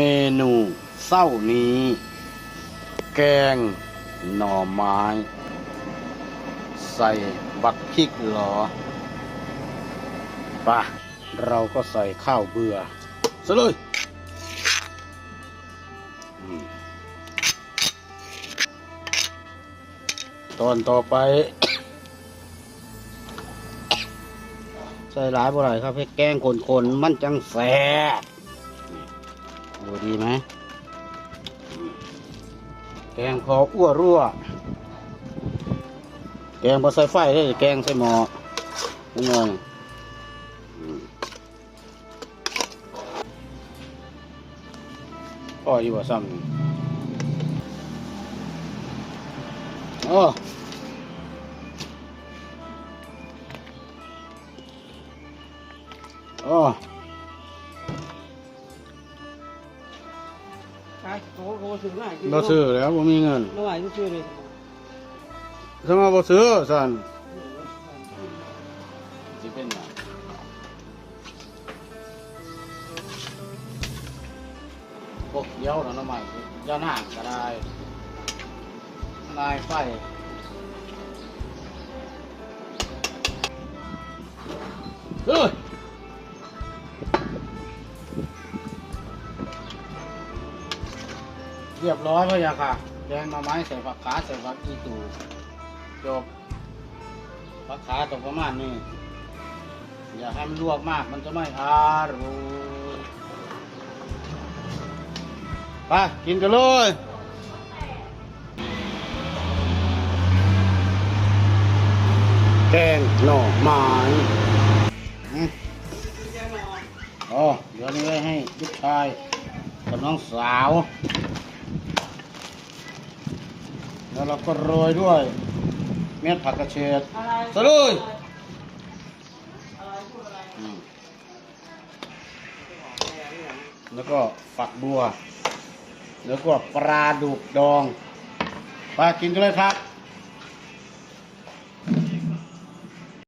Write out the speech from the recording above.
เมนูเศร้านี้ แกงหน่อไม้ ใส่บักพริกหรอปะเราก็ใส่ข้าวเบื่อซะเลยตอนต่อไป ใส่หลายบ่ไรครับให้แกงคนๆมันจังแซ่ ดูดีไหมแกงพออ้วรั่ว แกงบะใส่ไฟได้แกงใส่หม้อนิดหน่อยอืมพ่ออยู่บ่ซ้ำโอ้โอ้ ขายโอ้โหซื้อง่ายบ่ซื้อแล้วบ่มีเงินเมื่อไหร่ก็ซื้อเลยสมาบ่ซื้อสั่นสิเป็นหยังพวกเดียวน่ะน้ำมันยาหน้าก็ได้ลายไฟ เรียบร้อยพ่อยาค่ะแกงหน่อไม้ใส่ผักขาใส่ผักอีตูจบผักขาตรงประมาณนี้อย่าให้มันลวกมากมันจะไม่อร่อยไปกินกันเลยแกงหน่อไม้อ๋อเดี๋ยวนี้ให้ลูกชายกับน้องสาว แล้ว เราก็โรยด้วย เม็ดผักกระเฉดสะลุยอืมแล้วก็ฝักบัว แล้วก็ปลาดุกดองไปกินกันเลยครับ